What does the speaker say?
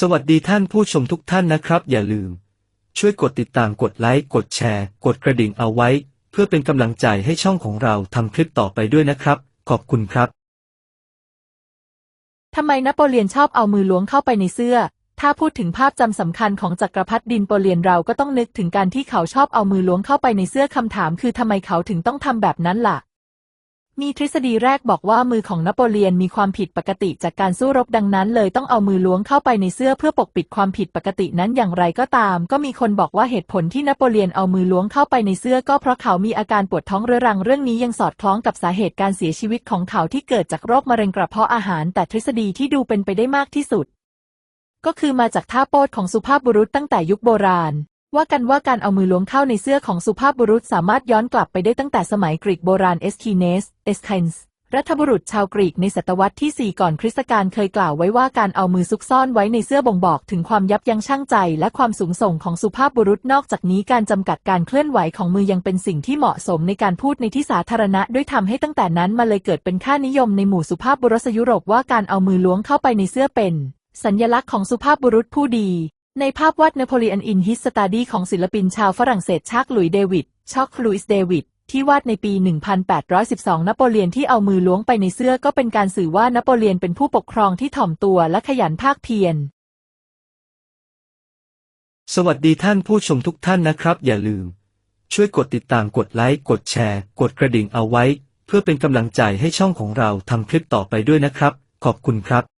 สวัสดีท่านผู้ชมทุกท่านนะครับ อย่าลืม ช่วยกดติดตามกดไลค์กดแชร์ กดกระดิ่งเอาไว้ เพื่อเป็นกำลังใจให้ช่องของเราทำคลิปต่อไปด้วยนะครับ ขอบคุณครับ ทำไมนโปเลียนชอบเอามือล้วงเข้าไปในเสื้อ ถ้าพูดถึงภาพจำสำคัญของจักรพรรดิดินโปเลียนเราก็ต้องนึกถึงการที่เขาชอบเอามือล้วงเข้าไปในเสื้อคำถาม คือทำไมเขาถึงต้องทำแบบนั้นล่ะ มีทฤษฎีแรกบอกว่ามือของนโปเลียนมีความผิดปกติจากการสู้รบดังนั้น เลยต้องเอามือล้วงเข้าไปในเสื้อเพื่อปกปิดความผิดปกตินั้นอย่างไรก็ตาม ก็มีคนบอกว่าเหตุผลที่นโปเลียนเอามือล้วงเข้าไปในเสื้อก็เพราะเขามีอาการปวดท้องเรื้อรังเรื่องนี้ยังสอดคล้องกับสาเหตุการเสียชีวิตของเขาที่เกิดจากโรคมะเร็งกระเพาะอาหาร แต่ทฤษฎีที่ดูเป็นไปได้มากที่สุด ก็คือมาจากท่าโปดของสุภาพบุรุษตั้งแต่ยุคโบราณ ว่ากันว่าการเอามือล้วงเข้าในเสื้อของสุภาพบุรุษสามารถย้อนกลับไปได้ตั้งแต่สมัยกรีกโบราณเอสคีเนส เอสไคนส์รัฐบุรุษชาวกรีกในศตวรรษที่ 4 ก่อนคริสต์กาลเคยกล่าวไว้ว่าการเอามือซุกซ่อนไว้ในเสื้อบ่งบอกถึงความยับยั้งชั่งใจ และความสูงส่งของสุภาพบุรุษนอกจากนี้การจำกัดการเคลื่อนไหวของมือยังเป็นสิ่งที่เหมาะสมในการพูดในที่สาธารณะด้วยทำให้ตั้งแต่นั้นมาเลยเกิดเป็นค่านิยมในหมู่สุภาพบุรุษยุโรปว่าการเอามือล้วงเข้าไปในเสื้อเป็น สัญลักษณ์ของสุภาพบุรุษผู้ดี ในภาพวาดนโปเลียนอินฮิสตาดีของศิลปินชาวฝรั่งเศสชากหลุยเดวิดช็อกลุยส์เดวิดที่วาดในปี 1812 นโปเลียนที่เอามือล้วงไปในเสื้อก็เป็นการสื่อว่านโปเลียนเป็นผู้ปกครองที่ถ่อมตัวและขยันภาคเพียร สวัสดีท่านผู้ชมทุกท่านนะครับ อย่าลืม ช่วยกดติดตามกดไลค์ กดแชร์ กดกระดิ่งเอาไว้ เพื่อเป็นกำลังใจให้ช่องของเราทำคลิปต่อไปด้วยนะครับ ขอบคุณครับ